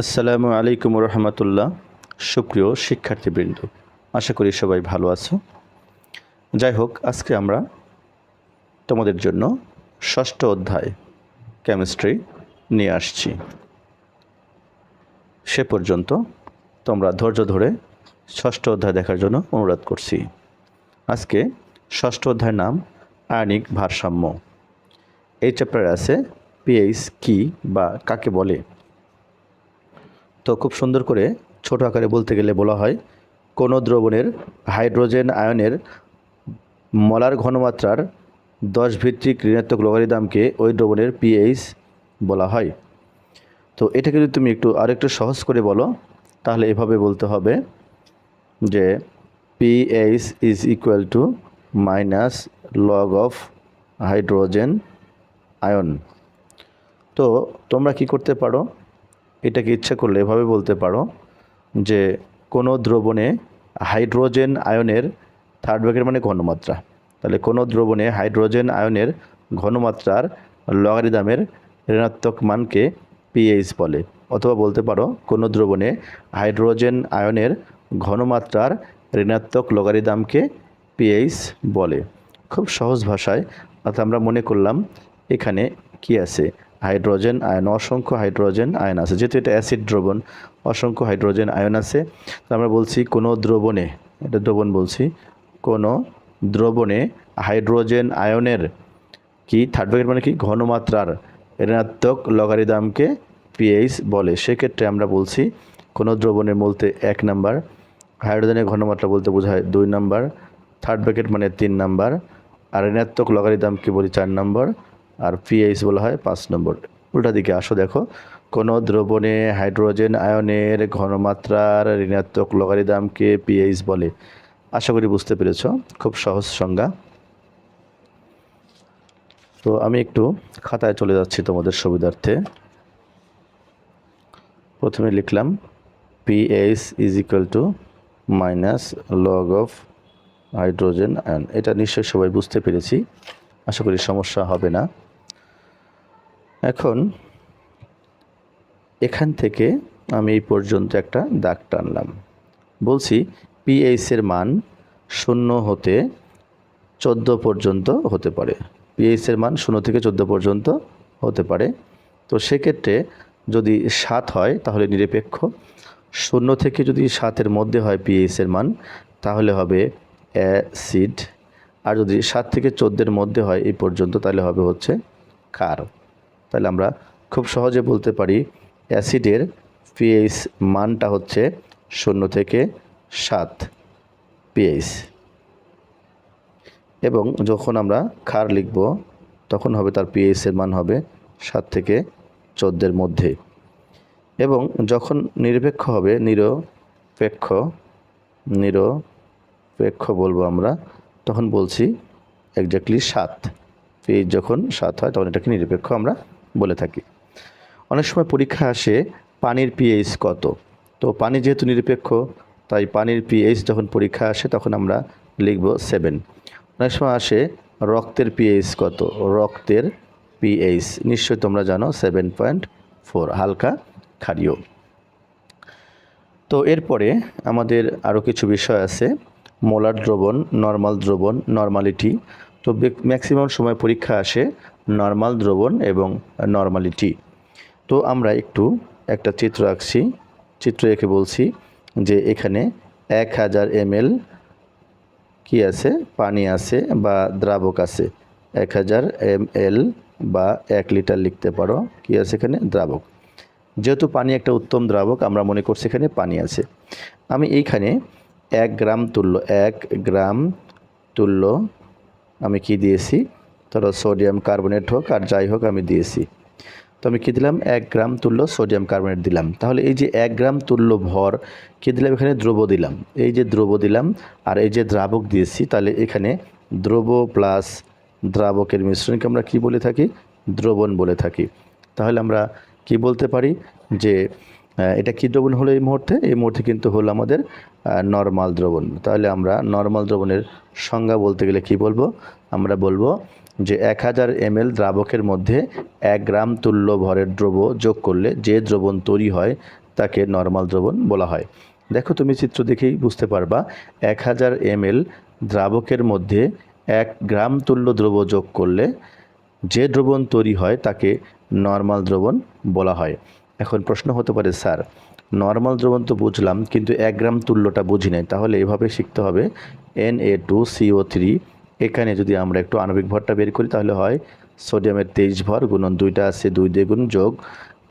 আসসালামু আলাইকুম রহমতুল্লাহ সুপ্রিয় শিক্ষার্থীবৃন্দ, আশা করি সবাই ভালো আছো। যাই হোক আজকে আমরা তোমাদের জন্য ষষ্ঠ অধ্যায় কেমিস্ট্রি নিয়ে আসছি। সে পর্যন্ত তোমরা ধৈর্য ধরে ষষ্ঠ অধ্যায় দেখার জন্য অনুরোধ করছি। আজকে ষষ্ঠ অধ্যায়ের নাম আয়নিক ভারসাম্য। এই চ্যাপ্টারে আছে পিএইচ কি বা কাকে বলে? তো খুব সুন্দর করে ছোট আকারে বলতে গেলে বলা হয়, কোনো দ্রবণের হাইড্রোজেন আয়নের মলার ঘনমাত্রার দশ ভিত্তিক ঋণাত্মক লগারিদমকে ওই দ্রবণের পিএইচ বলা হয়। তো এটাকে যদি তুমি একটু আরেকটু সহজ করে বলো, তাহলে এভাবে বলতে হবে যে pH is equal to minus log of hydrogen ion তো তোমরা কি করতে পারো? এটাকে ইচ্ছা করলে এভাবে বলতে পারো যে কোনো দ্রবণে হাইড্রোজেন আয়নের থার্ড ব্যাকের মানে ঘনমাত্রা। তাহলে কোনো দ্রবণে হাইড্রোজেন আয়নের ঘনমাত্রার লগারিদমের ঋণাত্মক মানকে পিএইচ বলে। অথবা বলতে পারো কোনো দ্রবণে হাইড্রোজেন আয়নের ঘনমাত্রার ঋণাত্মক লগারিদমকে পিএইচ বলে। খুব সহজ ভাষায় অর্থাৎ আমরা মনে করলাম এখানে কি আছে? হাইড্রোজেন আয়ন, অসংখ্য হাইড্রোজেন আয়ন আছে। যেহেতু এটা অ্যাসিড দ্রবণ, অসংখ্য হাইড্রোজেন আয়ন আছে। তো আমরা বলছি কোনো দ্রবণে, এটা দ্রবণ বলছি, কোনো দ্রবণে হাইড্রোজেন আয়নের কি? থার্ড ব্র্যাকেট মানে কি? ঘনমাত্রার ঋণাত্মক লগারিদমকে পিএইচ বলে। সেক্ষেত্রে আমরা বলছি কোনো দ্রবণের বলতে এক নাম্বার, হাইড্রোজেনের ঘনমাত্রা বলতে বোঝায় দুই নাম্বার থার্ড ব্র্যাকেট মানে তিন নাম্বার, আর ঋণাত্মক লগারিদমকে বলি চার নম্বর আর পিএইচ বলা হয় পাঁচ নম্বর। উল্টা দিকে আসো দেখো। কোনো দ্রবণে হাইড্রোজেন আয়নের ঘনমাত্রার ঋণাত্মক লগারিদমকে পিএইচ বলে। আশা করি বুঝতে পেরেছ। খুব সহজ সংজ্ঞা। তো আমি একটু খাতায় চলে যাচ্ছি তোমাদের সুবিধার্থে। প্রথমে লিখলাম pH is equal to minus log of hydrogen ion এটা নিশ্চয়ই সবাই বুঝতে পেরেছি। আশা করি সমস্যা হবে না। এখন এখান থেকে আমি এই পর্যন্ত একটা দাগ টানলাম। বলছি পিএইচের মান শূন্য হতে চোদ্দ পর্যন্ত হতে পারে। পিএইচের মান শূন্য থেকে চোদ্দ পর্যন্ত হতে পারে। তো সেক্ষেত্রে যদি সাত হয়, তাহলে নিরপেক্ষ। শূন্য থেকে যদি সাতের মধ্যে হয় পিএইচের মান, তাহলে হবে অ্যাসিড। আর যদি সাত থেকে চোদ্দের মধ্যে হয় এই পর্যন্ত, তাহলে হবে হচ্ছে কার তাহলে আমরা খুব সহজে বলতে পারি অ্যাসিডের পিএইচ মানটা হচ্ছে শূন্য থেকে সাত পিএইচ। এবং যখন আমরা খার লিখব, তখন হবে তার পিএইচের মান হবে সাত থেকে চোদ্দের মধ্যে। এবং যখন নিরপেক্ষ হবে, নিরপেক্ষ নিরপেক্ষ বলব আমরা, তখন বলছি একজাক্টলি সাত। পিএইচ যখন সাত হয়, তখন এটাকে নিরপেক্ষ আমরা বলে থাকি। অনেক সময় পরীক্ষা আসে, পানির পিএইচ কত? তো পানি যেহেতু নিরপেক্ষ, তাই পানির পিএইচ যখন পরীক্ষা আসে, তখন আমরা লিখব সেভেন অনেক সময় আসে, রক্তের পিএইচ কত? রক্তের পিএইচ নিশ্চয়ই তোমরা জানো সেভেন পয়েন্ট ফোর হালকা ক্ষারীয়। তো এরপরে আমাদের আরও কিছু বিষয় আছে। মোলার দ্রবণ নর্মাল দ্রবণ নর্মালিটি তো ম্যাক্সিমাম সময় পরীক্ষা আসে নর্মাল দ্রবণ এবং নর্মালিটি তো আমরা একটু একটা চিত্র আঁকছি। চিত্র এঁকে বলছি যে এখানে এক হাজার এমএল কি আছে? পানি আছে বা দ্রাবক আছে। এক হাজার এমএল বা এক লিটার লিখতে পারো। কি আছে এখানে? দ্রাবক। যেহেতু পানি একটা উত্তম দ্রাবক, আমরা মনে করছি এখানে পানি আছে। আমি এইখানে এক গ্রাম তুল্য, এক গ্রাম তুল্য আমি কি দিয়েছি? ধরো সোডিয়াম কার্বনেট হোক আর যাই হোক আমি দিয়েছি। তো আমি কী দিলাম? এক গ্রাম তুল্য সোডিয়াম কার্বনেট দিলাম। তাহলে এই যে এক গ্রাম তুল্য ভর কী দিলাম? এখানে দ্রব দিলাম। এই যে দ্রব দিলাম আর এই যে দ্রাবক দিয়েছি, তাহলে এখানে দ্রব প্লাস দ্রাবকের মিশ্রণকে আমরা কি বলে থাকি? দ্রবণ বলে থাকি। তাহলে আমরা কি বলতে পারি? যে এটা কী দ্রবণ হলো এই মুহূর্তে? এই মুহূর্তে কিন্তু হলো আমাদের নর্মাল দ্রবণ। তাহলে আমরা নর্মাল দ্রবণের সংজ্ঞা বলতে গেলে কি বলব? আমরা বলব যে এক হাজার এমএল দ্রাবকের মধ্যে এক গ্রাম তুল্য ভরের দ্রব যোগ করলে যে দ্রবণ তৈরি হয় তাকে নর্মাল দ্রবণ বলা হয়। দেখো তুমি চিত্র দেখেই বুঝতে পারবা, এক হাজার এমএল দ্রাবকের মধ্যে এক গ্রাম তুল্য দ্রব্য যোগ করলে যে দ্রবণ তৈরি হয় তাকে নর্মাল দ্রবণ বলা হয়। এখন প্রশ্ন হতে পারে, স্যার, নর্মাল দ্রবণ তো বুঝলাম, কিন্তু এক গ্রাম তুল্যটা বুঝি নাই, তাহলে এভাবে শিখতে হবে। N A two CO three এখানে যদি আমরা একটু আণবিক ভরটা বের করি, তাহলে হয় সোডিয়ামের তেইশ ভর গুণন দুইটা আছে দুই দ্বিগুণ যোগ,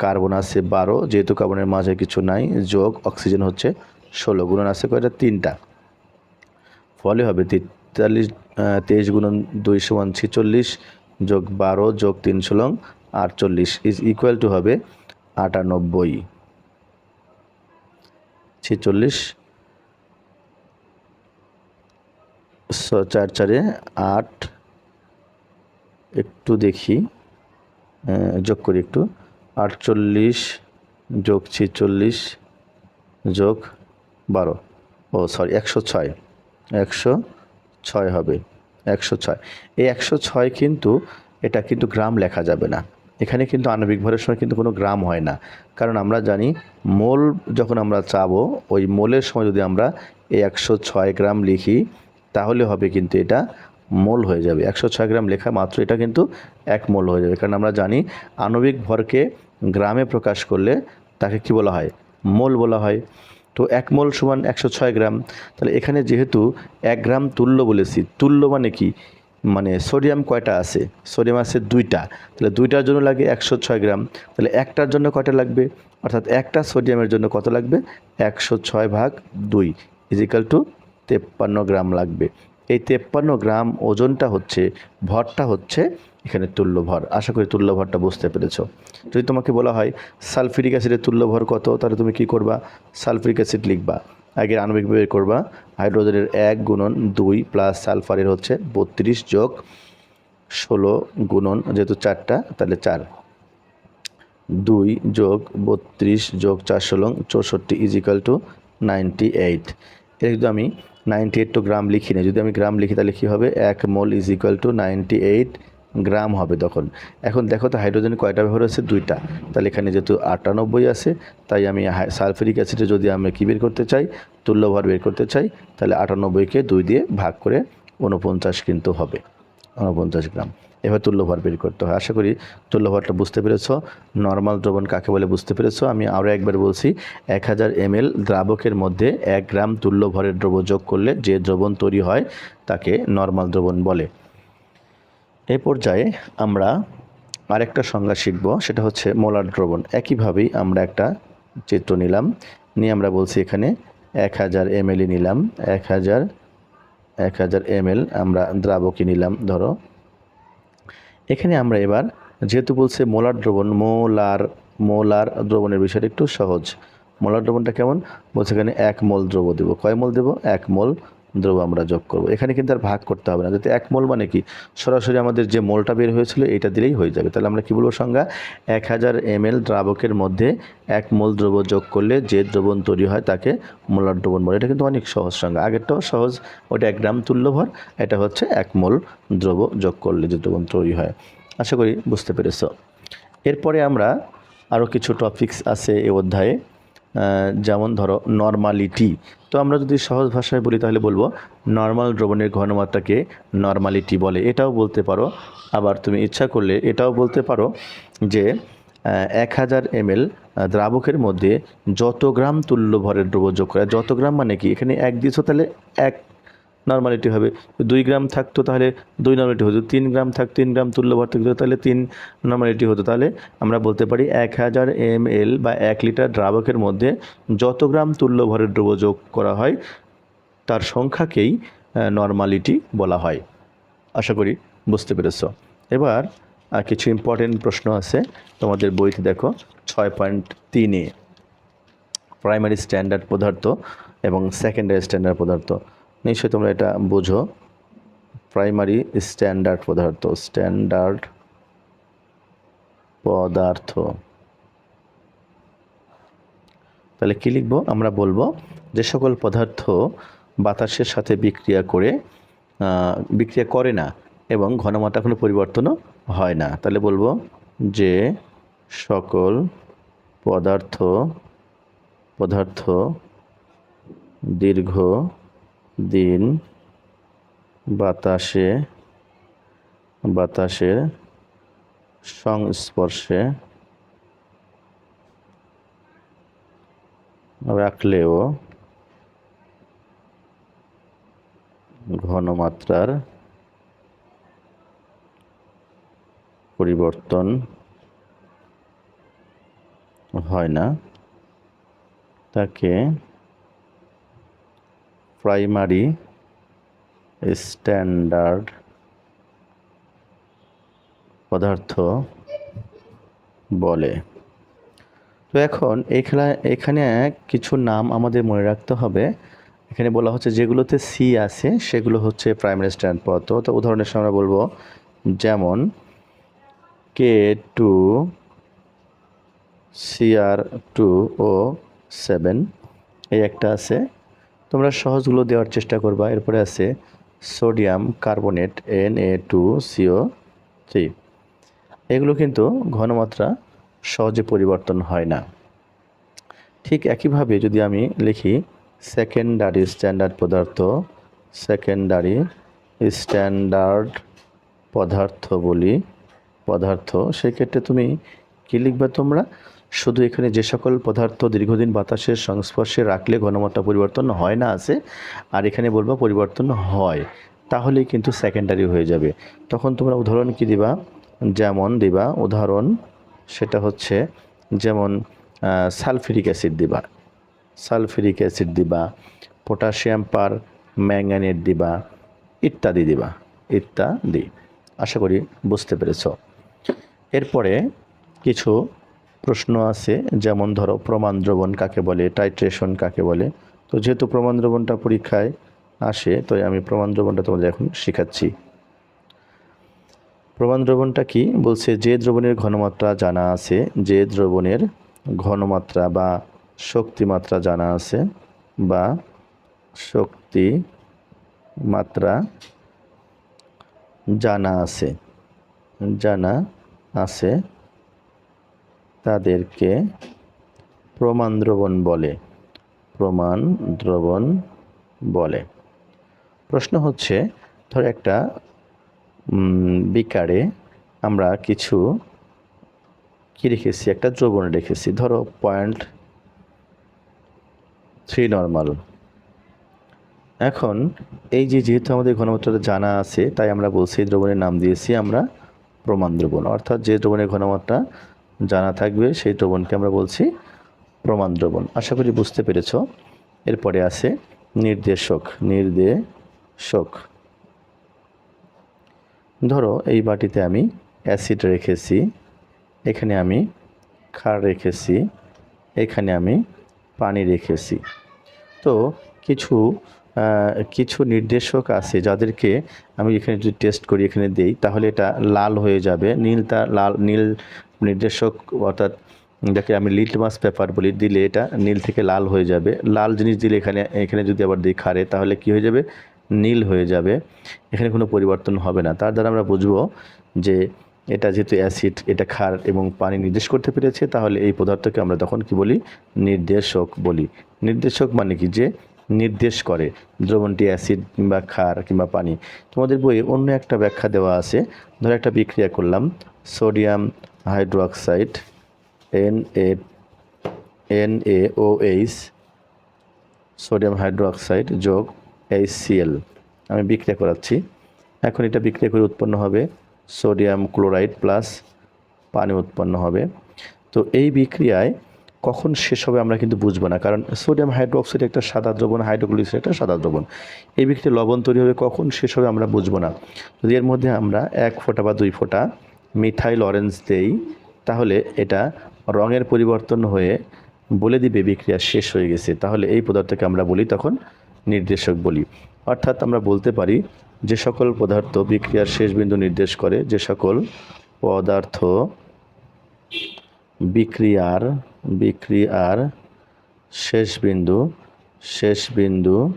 কার্বন আছে বারো, যেহেতু কার্বনের মাঝে কিছু নাই, যোগ অক্সিজেন হচ্ছে ষোলো, গুণন আছে কয়টা? তিনটা। ফলে হবে তেতাল্লিশ তেইশ গুণন দুই সমান ছেচল্লিশ যোগ বারো যোগ তিন ষোলং আটচল্লিশ ইজ ইকুয়াল টু হবে আটানব্বই। ছেচল্লিশ। চার, চারে আট। একটু দেখি। যোগ করি একটু। আটচল্লিশ যোগ ছেচল্লিশ যোগ বারো। ও সরি একশো ছয়। একশো ছয় হবে। একশো ছয়। এই একশো ছয় কিন্তু, এটা কিন্তু গ্রাম লেখা যাবে না। এখানে কিন্তু আণবিক ভরের সময় কিন্তু কোনো গ্রাম হয় না। কারণ আমরা জানি মোল যখন আমরা চাবো, ওই মোলের সময় যদি আমরা এই একশো ছয় গ্রাম লিখি, তাহলে হবে কিন্তু এটা মোল হয়ে যাবে। একশো ছয় গ্রাম লেখা মাত্র এটা কিন্তু এক মোল হয়ে যাবে। কারণ আমরা জানি আণবিক ভরকে গ্রামে প্রকাশ করলে তাকে কি বলা হয়? মোল বলা হয়। তো এক মোল সমান একশো ছয় গ্রাম। তাহলে এখানে যেহেতু এক গ্রাম তুল্য বলেছি, তুল্য মানে কি? মানে সোডিয়াম কয়টা আছে? সোডিয়াম আছে দুইটা। তাহলে দুইটার জন্য লাগে একশো ছয় গ্রাম। তাহলে একটার জন্য কয়টা লাগবে? অর্থাৎ একটা সোডিয়ামের জন্য কত লাগবে? একশো ছয় ভাগ দুই ইজিক্যাল টু তেপ্পান্ন গ্রাম লাগবে। এই তেপ্পান্ন গ্রাম ওজনটা হচ্ছে, ভরটা হচ্ছে এখানে তুল্য ভর। আশা করি তুল্য ভরটা বুঝতে পেরেছ। যদি তোমাকে বলা হয় সালফিউরিক অ্যাসিডের তুল্য ভর কত, তাহলে তুমি কি করবা? সালফিউরিক অ্যাসিড লিখবা। আগে আণবিক বের করবা। হাইড্রোজেনের এক গুণন দুই প্লাস সালফারের হচ্ছে বত্রিশ যোগ ষোলো গুণন যেহেতু চারটা, তাহলে চার। দুই যোগ বত্রিশ যোগ চার ষোলো, চৌষট্টি ইজিক্যাল টু নাইনটি এইট এটা যদি আমি নাইনটি এইট টু গ্রাম লিখি না, যদি আমি গ্রাম লিখি তাহলে কী হবে? এক mole is two ninety eight gram হবে তখন। এখন দেখো তো হাইড্রোজেন কয়টা ব্যবহার আছে দুইটা। তাহলে এখানে যেহেতু আটানব্বই আছে, তাই আমি সালফেরিক অ্যাসিডে যদি আমি কী বের করতে চাই তুল্যভর বের করতে চাই, তাহলে আটানব্বইকে দুই দিয়ে ভাগ করে উনপঞ্চাশ কিন্তু হবে। উনপঞ্চাশ গ্রাম। এবার তুল্যভর বের করতে হয়। আশা করি তুল্যভরটা বুঝতে পেরেছ। নর্মাল দ্রবণ কাকে বলে বুঝতে পেরেছ? আমি আরও একবার বলছি, এক হাজার এমএল দ্রাবকের মধ্যে এক গ্রাম তুল্যভরের দ্রব্য যোগ করলে যে দ্রবণ তৈরি হয়, তাকে নর্মাল দ্রবণ বলে। এ পর্যায়ে আমরা আরেকটা সংজ্ঞা শিখব, সেটা হচ্ছে মোলার দ্রবণ। একইভাবেই আমরা একটা চিত্র নিলাম, নিয়ে আমরা বলছি এখানে এক হাজার এমএলই নিলাম, এক হাজার এক হাজার এমএল আমরা দ্রাবকই নিলাম, ধরো। এখানে আমরা এবার, যেহেতু বলছে মোলার দ্রবণ, মোলার মোলার দ্রবণের বিষয়টা একটু সহজ। মোলার দ্রবণটা কেমন? বলছে এখানে এক মোল দ্রব্য দেবো। কয় মোল দেবো? এক মোল। দ্রব্য আমরা যোগ করব। এখানে কিন্তু আর ভাগ করতে হবে না। যাতে এক মোল মানে কি? সরাসরি আমাদের যে মোলটা বের হয়েছিল, এটা দিলেই হয়ে যাবে। তাহলে আমরা কি বলব সংজ্ঞা? এক হাজার এমএল দ্রাবকের মধ্যে এক মোল দ্রব্য যোগ করলে যে দ্রবণ তৈরি হয় তাকে মোলার দ্রবণ বলে। এটা কিন্তু অনেক সহজ সংজ্ঞা। আগেরটাও সহজ। ওটা এক গ্রাম তুল্যভর এটা হচ্ছে এক মোল দ্রব্য যোগ করলে যে দ্রবণ তৈরি হয়। আশা করি বুঝতে পেরেছ। এরপরে আমরা আরও কিছু টপিকস আছে এই অধ্যায়ে। যেমন ধরো নর্মালিটি তো আমরা যদি সহজ ভাষায় বলি, তাহলে বলব নর্মাল দ্রবণের ঘনমাত্রাকে নর্মালিটি বলে। এটাও বলতে পারো। আবার তুমি ইচ্ছা করলে এটাও বলতে পারো যে এক হাজার এমএল দ্রাবকের মধ্যে যত গ্রাম তুল্য ভরের দ্রব্য যোগ করে, যত গ্রাম মানে কি? এখানে এক দিয়েছ তাহলে এক নর্মালিটি হবে। দুই গ্রাম থাকতো তাহলে দুই নর্মালিটি হতো। তিন গ্রাম থাক, তিন গ্রাম তুল্য ভর থাকতো তাহলে তিন নর্মালিটি হতো। তাহলে আমরা বলতে পারি এক হাজার এম এল বা এক লিটার দ্রাবকের মধ্যে যত গ্রাম তুল্য ভরের দ্রব্য যোগ করা হয়, তার সংখ্যাকেই নর্মালিটি বলা হয়। আশা করি বুঝতে পেরেছ। এবার কিছু ইম্পর্টেন্ট প্রশ্ন আছে। তোমাদের বইতে দেখো, ছয় পয়েন্ট তিনে প্রাইমারি স্ট্যান্ডার্ড পদার্থ এবং সেকেন্ডারি স্ট্যান্ডার্ড পদার্থ। নিশ্চয়ই তোমরা এটা বোঝো। প্রাইমারি স্ট্যান্ডার্ড পদার্থ স্ট্যান্ডার্ড পদার্থ। তাহলে কী লিখব? আমরা বলব যে সকল পদার্থ বাতাসের সাথে বিক্রিয়া করে বিক্রিয়া করে না এবং ঘনমাত্রা কোনো পরিবর্তনও হয় না। তাহলে বলব যে সকল পদার্থ পদার্থ দীর্ঘ দিন বাতাসে বাতাসের সংস্পর্শে রাখলেও ঘনমাত্রার পরিবর্তন হয় না। তাকে প্রাইমারি স্ট্যান্ডার্ড পদার্থ বলে। তো এখন এখানে এখানে কিছু নাম আমাদের মনে রাখতে হবে। এখানে বলা হচ্ছে যেগুলোতে সি আছে, সেগুলো হচ্ছে প্রাইমারি স্ট্যান্ড পদার্থ। তো উদাহরণের আমরা বলব, যেমন K two CR two O seven এই একটা আছে। তোমরা সহজগুলো দেওয়ার চেষ্টা করবা। এরপরে আছে sodium carbonate N A two CO three এগুলো কিন্তু ঘনমাত্রা সহজে পরিবর্তন হয় না। ঠিক একইভাবে যদি আমি লিখি সেকেন্ডারি স্ট্যান্ডার্ড পদার্থ সেকেন্ডারি স্ট্যান্ডার্ড পদার্থ বলি, পদার্থ, সেক্ষেত্রে তুমি কী লিখবে তোমরা? শুধু এখানে যে সকল পদার্থ দীর্ঘদিন বাতাসের সংস্পর্শে রাখলে ঘনমাত্রা পরিবর্তন হয় না আছে, আর এখানে বলব পরিবর্তন হয়, তাহলেই কিন্তু সেকেন্ডারি হয়ে যাবে। তখন তোমরা উদাহরণ কি দিবা? যেমন দিবা, উদাহরণ সেটা হচ্ছে যেমন সালফিরিক অ্যাসিড দিবা। সালফিরিক অ্যাসিড দিবা, পটাশিয়াম পার ম্যাঙ্গানেট দিবা, ইত্যাদি দিবা, ইত্যাদি। আশা করি বুঝতে পেরেছ। এরপরে কিছু প্রশ্ন আছে, যেমন ধরো প্রমাণ দ্রবণ কাকে বলে টাইট্রেশন কাকে বলে। তো যেহেতু প্রমাণ দ্রবণটা পরীক্ষায় আসে, তো আমি প্রমাণ দ্রবণটা তোমাদের এখন শেখাচ্ছি। প্রমাণ দ্রবণটা কি? বলছে যে দ্রবণের ঘনমাত্রা জানা আছে, যে দ্রবণের ঘনমাত্রা বা শক্তিমাত্রা জানা আছে, বা শক্তি মাত্রা জানা আছে জানা আছে তাদেরকে প্রমাণ দ্রবণ বলে। প্রমাণ দ্রবণ বলে। প্রশ্ন হচ্ছে, ধর একটা বিকারে আমরা কিছু কি রেখেছি? একটা দ্রবণ রেখেছি। ধরো পয়েন্ট থ্রি নর্মাল। এখন এই যে যেহেতু আমাদের ঘনমাত্রাটা জানা আছে, তাই আমরা বলছি দ্রবণের নাম দিয়েছি আমরা প্রমাণ দ্রবণ অর্থাৎ যে দ্রবণের ঘনমাত্রা জানা থাকবে, সেই দ্রবণকে আমরা বলছি প্রমাণ দ্রবণ। আশা করি বুঝতে পেরেছ। এরপরে আছে নির্দেশক নির্দেশক। ধরো এই বাটিতে আমি অ্যাসিড রেখেছি, এখানে আমি ক্ষার রেখেছি, এখানে আমি পানি রেখেছি। তো কিছু কিছু নির্দেশক আছে যাদেরকে আমি এখানে যদি টেস্ট করি, এখানে দেই, তাহলে এটা লাল হয়ে যাবে। নীলটা লাল, নীল নির্দেশক, অর্থাৎ যাকে আমি লিটমাস পেপার বলি, দিলে এটা নীল থেকে লাল হয়ে যাবে। লাল জিনিস দিলে এখানে এখানে যদি আবার দিই খারে তাহলে কি হয়ে যাবে? নীল হয়ে যাবে। এখানে কোনো পরিবর্তন হবে না। তার দ্বারা আমরা বুঝব যে এটা যেহেতু অ্যাসিড এটা ক্ষার এবং পানি নির্দেশ করতে পেরেছে, তাহলে এই পদার্থকে আমরা তখন কি বলি? নির্দেশক বলি। নির্দেশক মানে কি? যে নির্দেশ করে দ্রবণটি অ্যাসিড কিংবা ক্ষার কিংবা পানি। তোমাদের বইয়ে অন্য একটা ব্যাখ্যা দেওয়া আছে। ধরো একটা বিক্রিয়া করলাম। Sodium hydroxide N A N A O H sodium hydroxide যোগ এইচ সিএল আমি বিক্রিয়া করাচ্ছি। এখন এটা বিক্রিয়া করে উৎপন্ন হবে সোডিয়াম ক্লোরাইড প্লাস পানি উৎপন্ন হবে। তো এই বিক্রিয়ায় কখন শেষ হবে আমরা কিন্তু বুঝব না। কারণ সোডিয়াম হাইড্রোক্সাইড একটা সাদা দ্রবণ হাইড্রোক্লোরিক্সাইড একটা সাদা দ্রবণ। এই বিক্রিয়া লবণ তৈরি হবে কখন শেষ হবে আমরা বুঝব না। যদি এর মধ্যে আমরা এক ফোঁটা বা দুই ফোঁটা মিথাইল অরেঞ্জ দেই, তাহলে এটা রঙের পরিবর্তন হয়ে বলে দিবে বিক্রিয়া শেষ হয়ে গেছে। তাহলে এই পদার্থকে আমরা বলি তখন নির্দেশক বলি। অর্থাৎ আমরা বলতে পারি যে সকল পদার্থ বিক্রিয়ার শেষ বিন্দু নির্দেশ করে যে সকল পদার্থ বিক্রিয়ার বিক্রিয়ার শেষ বিন্দু শেষ বিন্দু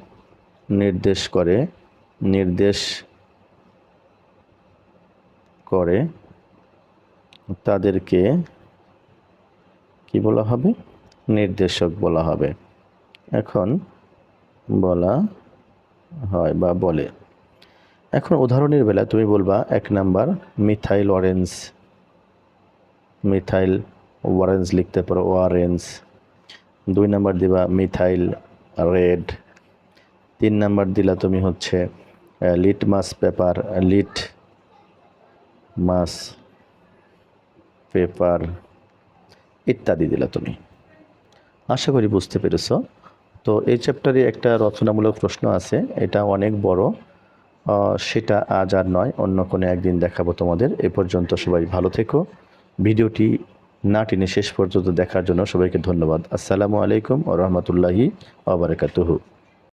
নির্দেশ করে নির্দেশ করে তাদেরকে কি বলা হবে? নির্দেশক বলা হবে। এখন বলা হয় বা বলে। এখন উদাহরণের বেলা তুমি বলবা, এক number methyl orange, methyl orange লিখতে পারো অরেঞ্জ দুই নাম্বার দিবা মিথাইল রেড। তিন নাম্বার দিলা তুমি হচ্ছে litmus paper, litmus paper ইত্যাদি দিলা তুমি। আশা করি বুঝতে পেরেছ। তো এই চ্যাপ্টারে একটা রচনামূলক প্রশ্ন আছে, এটা অনেক বড়। সেটা আজ আর নয়, অন্য কোনো একদিন দেখাবো তোমাদের। এ পর্যন্ত সবাই ভালো থেকো। ভিডিওটি না টেনে শেষ পর্যন্ত দেখার জন্য সবাইকে ধন্যবাদ। আসসালামু আলাইকুম ও রহমতুল্লাহি আবরকাতুহু